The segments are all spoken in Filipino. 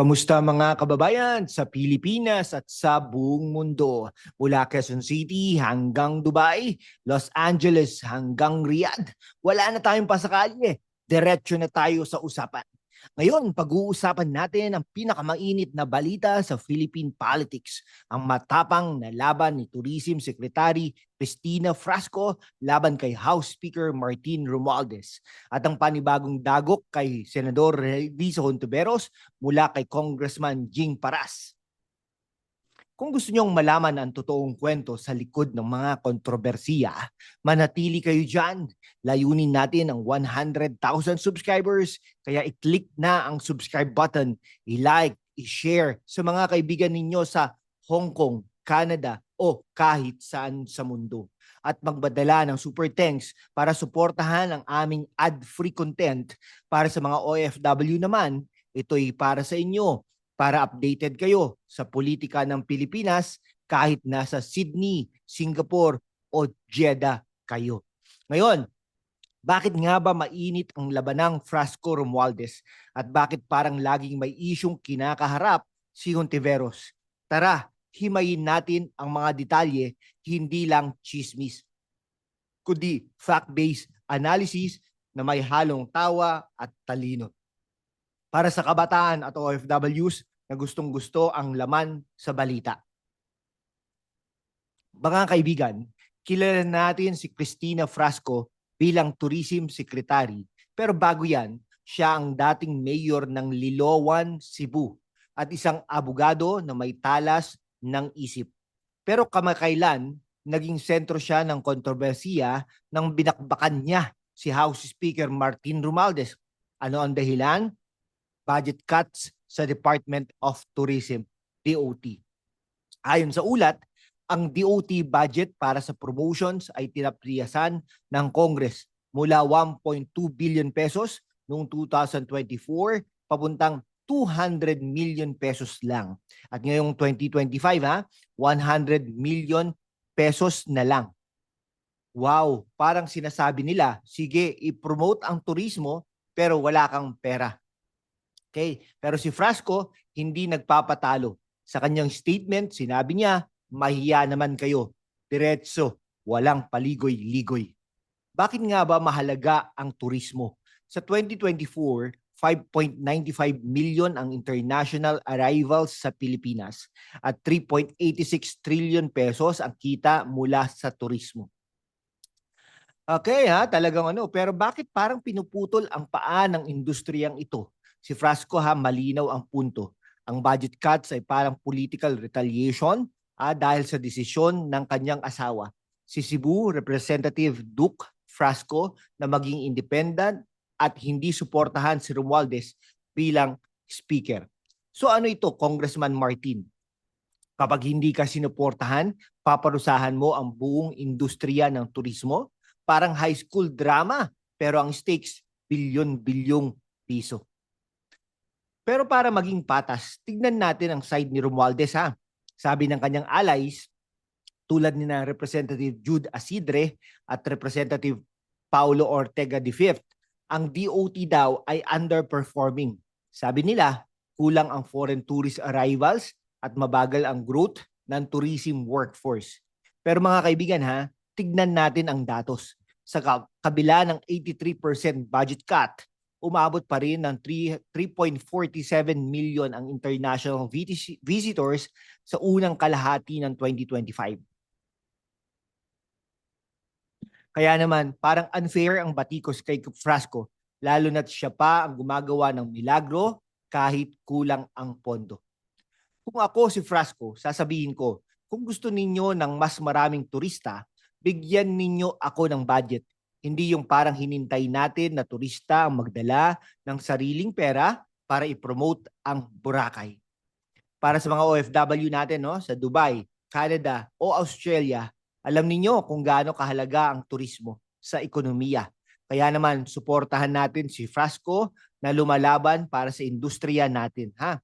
Kamusta mga kababayan sa Pilipinas at sa buong mundo? Mula Quezon City hanggang Dubai, Los Angeles hanggang Riyadh. Wala na tayong pasakali. Diretso na tayo sa usapan. Ngayon, pag-uusapan natin ang pinakamainit na balita sa Philippine politics. Ang matapang na laban ni Tourism Secretary Cristina Frasco laban kay House Speaker Martin Romualdez. At ang panibagong dagok kay Senador Rizzo Hontiveros mula kay Congressman Jing Paras. Kung gusto nyong malaman ang totoong kwento sa likod ng mga kontrobersiya, manatili kayo dyan. Layunin natin ang 100,000 subscribers, kaya i-click na ang subscribe button, i-like, i-share sa mga kaibigan ninyo sa Hong Kong, Canada o kahit saan sa mundo. At magbadala ng super thanks para suportahan ang aming ad-free content para sa mga OFW naman, ito'y para sa inyo para updated kayo sa politika ng Pilipinas kahit nasa Sydney, Singapore o Jeddah kayo. Ngayon, bakit nga ba mainit ang labanang Frasco Romualdez at bakit parang laging may isyong kinakaharap si Hontiveros? Tara, himayin natin ang mga detalye, hindi lang chismis, kundi fact-based analysis na may halong tawa at talino. Para sa kabataan at OFWs, na gustong gusto ang laman sa balita. Mga kaibigan, kilala natin si Christina Frasco bilang Tourism Secretary. Pero bago yan, siya ang dating mayor ng Liloan, Cebu at isang abogado na may talas ng isip. Pero kamakailan, naging sentro siya ng kontrobersiya nang binakbakan niya si House Speaker Martin Romualdez. Ano ang dahilan? Budget cuts sa Department of Tourism, DOT. Ayon sa ulat, ang DOT budget para sa promotions ay tinapriyasan ng Congress mula 1.2 billion pesos noong 2024 papuntang 200 million pesos lang. At ngayong 2025 ha, 100 million pesos na lang. Wow, parang sinasabi nila, sige, i-promote ang turismo pero wala kang pera. Okay? Pero si Frasco hindi nagpapatalo. Sa kanyang statement, sinabi niya, mahiya naman kayo. Diretso, walang paligoy-ligoy. Bakit nga ba mahalaga ang turismo? Sa 2024, 5.95 million ang international arrivals sa Pilipinas at 3.86 trillion pesos ang kita mula sa turismo. Okay ha, talagang ano, pero bakit parang pinuputol ang paa ng industriyang ito? Si Frasco ha, malinaw ang punto. Ang budget cuts ay parang political retaliation ah, dahil sa desisyon ng kanyang asawa. Si Cebu Representative Duke Frasco na maging independent at hindi suportahan si Romualdez bilang speaker. So ano ito, Congressman Martin? Kapag hindi ka sinuportahan, paparusahan mo ang buong industriya ng turismo. Parang high school drama, pero ang stakes, bilyon-bilyong piso. Pero para maging patas, tignan natin ang side ni Romualdez ha. Sabi ng kanyang allies, tulad ni na Representative Jude Asidre at Representative Paulo Ortega V, ang DOT daw ay underperforming. Sabi nila, kulang ang foreign tourist arrivals at mabagal ang growth ng tourism workforce. Pero mga kaibigan ha, tignan natin ang datos. Sa kabila ng 83% budget cut, umabot pa rin ng 3.47 million ang international visitors sa unang kalahati ng 2025. Kaya naman, parang unfair ang batikos kay Frasco, lalo na't siya pa ang gumagawa ng milagro kahit kulang ang pondo. Kung ako si Frasco, sasabihin ko, kung gusto ninyo ng mas maraming turista, bigyan ninyo ako ng budget. Hindi yung parang hinintay natin na turista ang magdala ng sariling pera para i-promote ang Boracay. Para sa mga OFW natin no, sa Dubai, Canada o Australia, alam ninyo kung gaano kahalaga ang turismo sa ekonomiya. Kaya naman, suportahan natin si Frasco na lumalaban para sa industriya natin. Ha?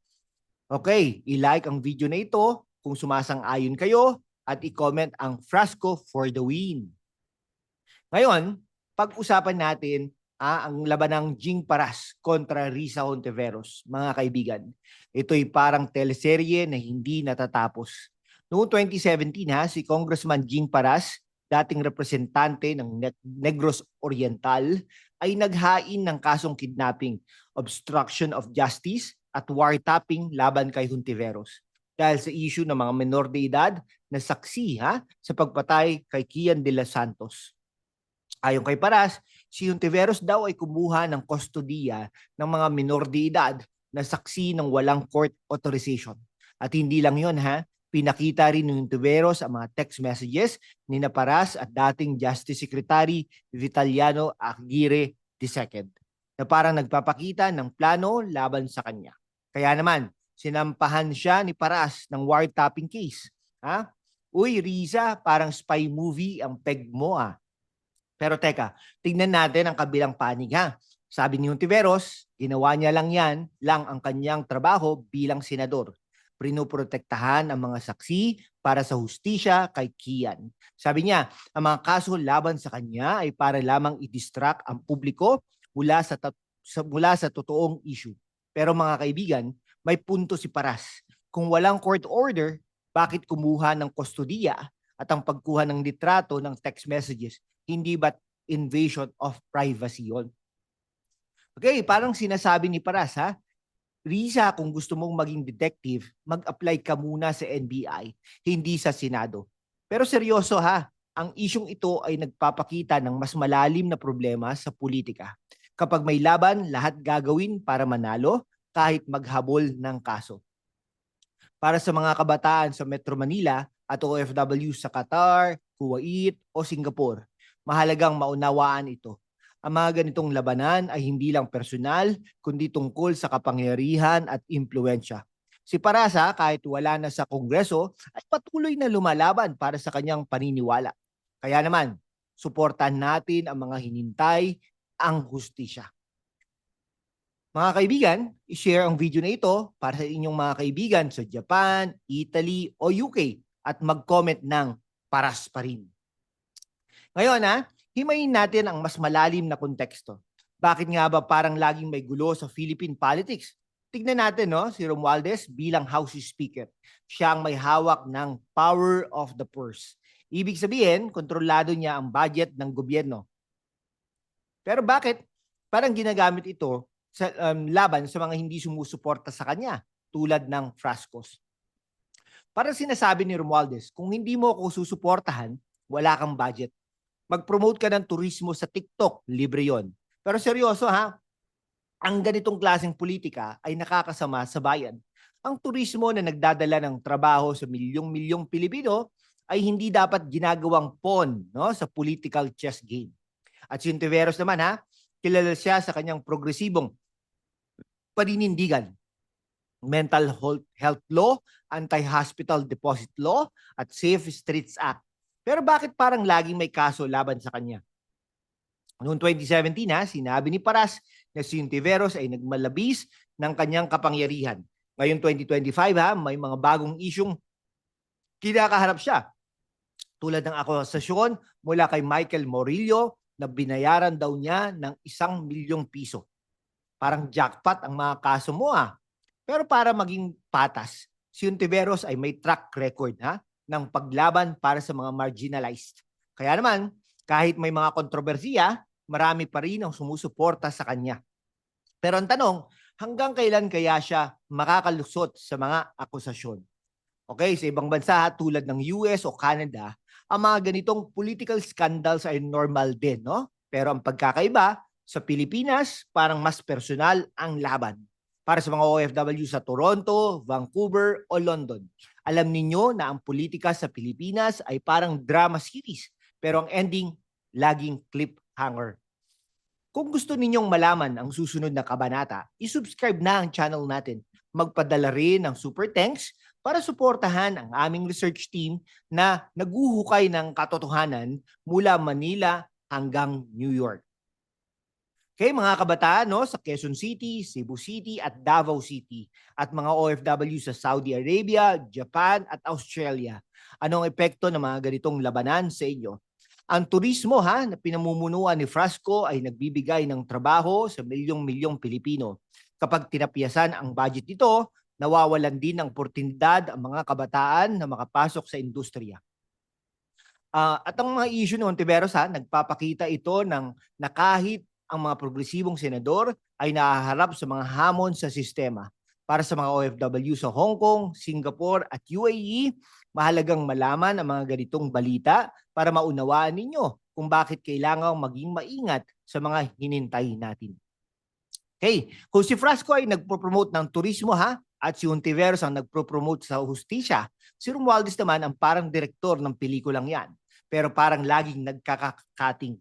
Okay, i-like ang video na ito kung sumasang-ayon kayo at i-comment ang Frasco for the win. Ngayon, pag-usapan natin ah, ang labanang Jing Paras kontra Risa Hontiveros, mga kaibigan. Ito'y parang teleserye na hindi natatapos. Noong 2017 ha, si Congressman Jing Paras, dating representante ng Ne- Negros Oriental, ay naghain ng kasong kidnapping, obstruction of justice at wiretapping laban kay Hontiveros dahil sa issue ng mga menor de edad na saksi ha, sa pagpatay kay Kian de los Santos. Ayon kay Paras, si Hontiveros daw ay kumuha ng kustodiya ng mga minor de edad na saksi ng walang court authorization. At hindi lang yon ha, pinakita rin ni Hontiveros ang mga text messages ni na Paras at dating Justice Secretary Vitaliano Aguirre II na parang nagpapakita ng plano laban sa kanya. Kaya naman, sinampahan siya ni Paras ng wiretapping case. Ha? Uy, Riza, parang spy movie ang peg mo ah. Pero teka, tignan natin ang kabilang panig ha. Sabi ni Hontiveros, ginawa niya lang yan, lang ang kanyang trabaho bilang senador. Pinoprotektahan ang mga saksi para sa hustisya kay Kian. Sabi niya, ang mga kaso laban sa kanya ay para lamang i-distract ang publiko mula sa, sa mula sa totoong issue. Pero mga kaibigan, may punto si Paras. Kung walang court order, bakit kumuha ng kustodiya at ang pagkuha ng litrato ng text messages hindi ba't invasion of privacy yon? Okay, parang sinasabi ni Paras ha, Risa, kung gusto mong maging detective, mag-apply ka muna sa NBI, hindi sa Senado. Pero seryoso ha, ang isyong ito ay nagpapakita ng mas malalim na problema sa politika. Kapag may laban, lahat gagawin para manalo kahit maghabol ng kaso. Para sa mga kabataan sa Metro Manila at OFW sa Qatar, Kuwait o Singapore, mahalagang maunawaan ito. Ang mga ganitong labanan ay hindi lang personal, kundi tungkol sa kapangyarihan at impluensya. Si Parasa, kahit wala na sa Kongreso, ay patuloy na lumalaban para sa kanyang paniniwala. Kaya naman, suportahan natin ang mga hinintay, ang hustisya. Mga kaibigan, i-share ang video na ito para sa inyong mga kaibigan sa Japan, Italy o UK at mag-comment ng paras pa rin. Ngayon ha, himayin natin ang mas malalim na konteksto. Bakit nga ba parang laging may gulo sa Philippine politics? Tignan natin no, si Romualdez bilang House Speaker. Siya ang may hawak ng power of the purse. Ibig sabihin, kontrolado niya ang budget ng gobyerno. Pero bakit parang ginagamit ito sa um, laban sa mga hindi sumusuporta sa kanya tulad ng Frascos? Para sinasabi ni Romualdez, kung hindi mo ako susuportahan, wala kang budget mag-promote ka ng turismo sa TikTok, libre yon. Pero seryoso ha, ang ganitong klaseng politika ay nakakasama sa bayan. Ang turismo na nagdadala ng trabaho sa milyong-milyong Pilipino ay hindi dapat ginagawang pawn no, sa political chess game. At si Ontiveros naman ha, kilala siya sa kanyang progresibong paninindigan. Mental health law, anti-hospital deposit law, at Safe Streets Act. Pero bakit parang laging may kaso laban sa kanya? Noong 2017 ha, sinabi ni Paras na si Ontiveros ay nagmalabis ng kanyang kapangyarihan. Ngayon 2025 ha, may mga bagong isyong kinakaharap siya. Tulad ng akusasyon mula kay Michael Morillo na binayaran daw niya ng isang milyong piso. Parang jackpot ang mga kaso mo ah. Pero para maging patas, si Ontiveros ay may track record ha ng paglaban para sa mga marginalized. Kaya naman, kahit may mga kontrobersiya, marami pa rin ang sumusuporta sa kanya. Pero ang tanong, hanggang kailan kaya siya makakalusot sa mga akusasyon? Okay, sa ibang bansa tulad ng US o Canada, ang mga ganitong political scandals ay normal din, no? Pero ang pagkakaiba, sa Pilipinas, parang mas personal ang laban. Para sa mga OFW sa Toronto, Vancouver o London, alam ninyo na ang politika sa Pilipinas ay parang drama series, pero ang ending, laging cliffhanger. Kung gusto ninyong malaman ang susunod na kabanata, isubscribe na ang channel natin. Magpadala rin ng super thanks para suportahan ang aming research team na naguhukay ng katotohanan mula Manila hanggang New York. Okay, mga kabataan no, sa Quezon City, Cebu City at Davao City at mga OFW sa Saudi Arabia, Japan at Australia. Anong epekto ng mga ganitong labanan sa inyo? Ang turismo ha, na pinamumunuan ni Frasco ay nagbibigay ng trabaho sa milyong-milyong Pilipino. Kapag tinapiyasan ang budget nito, nawawalan din ng oportunidad ang mga kabataan na makapasok sa industriya. Ah, at ang mga issue ni Ontiveros ha, nagpapakita ito ng na kahit ang mga progresibong senador ay nahaharap sa mga hamon sa sistema. Para sa mga OFW sa Hong Kong, Singapore at UAE, mahalagang malaman ang mga ganitong balita para maunawaan ninyo kung bakit kailangang maging maingat sa mga hinintay natin. Okay, kung si Frasco ay nagpo-promote ng turismo ha, at si Ontiveros ang nagpo-promote sa hustisya, si Romualdez naman ang parang direktor ng pelikulang yan, pero parang laging nagkakakating.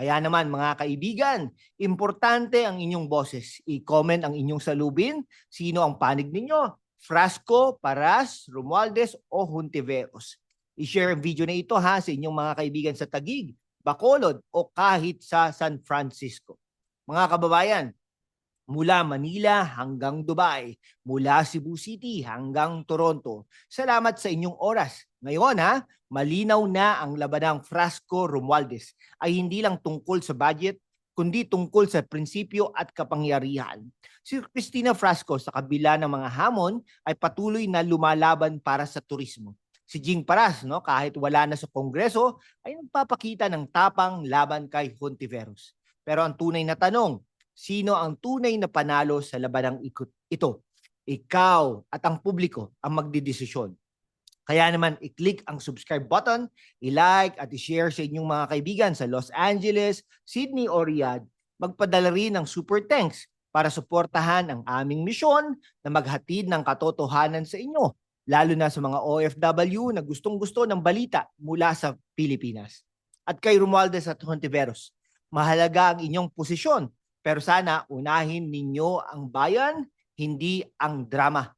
Kaya naman mga kaibigan, importante ang inyong boses. I-comment ang inyong salubin, sino ang panig ninyo, Frasco, Paras, Romualdez o Hontiveros. I-share ang video na ito ha sa inyong mga kaibigan sa Tagig, Bacolod o kahit sa San Francisco. Mga kababayan, mula Manila hanggang Dubai, mula Cebu City hanggang Toronto. Salamat sa inyong oras. Ngayon ha, malinaw na ang labanang Frasco Romualdez ay hindi lang tungkol sa budget, kundi tungkol sa prinsipyo at kapangyarihan. Si Christina Frasco sa kabila ng mga hamon ay patuloy na lumalaban para sa turismo. Si Jing Paras, no, kahit wala na sa Kongreso, ay nagpapakita ng tapang laban kay Hontiveros. Pero ang tunay na tanong, sino ang tunay na panalo sa labanang ito? Ikaw at ang publiko ang magdidesisyon. Kaya naman, i-click ang subscribe button, i-like at i-share sa inyong mga kaibigan sa Los Angeles, Sydney o Riyadh. Magpadala rin ng super thanks para suportahan ang aming misyon na maghatid ng katotohanan sa inyo, lalo na sa mga OFW na gustong-gusto ng balita mula sa Pilipinas. At kay Romualdez at Hontiveros, mahalaga ang inyong posisyon, pero sana unahin ninyo ang bayan, hindi ang drama.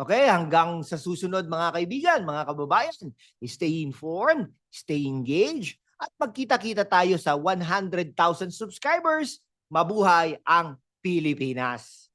Okay, hanggang sa susunod mga kaibigan, mga kababayan, stay informed, stay engaged, at magkita-kita tayo sa 100,000 subscribers. Mabuhay ang Pilipinas!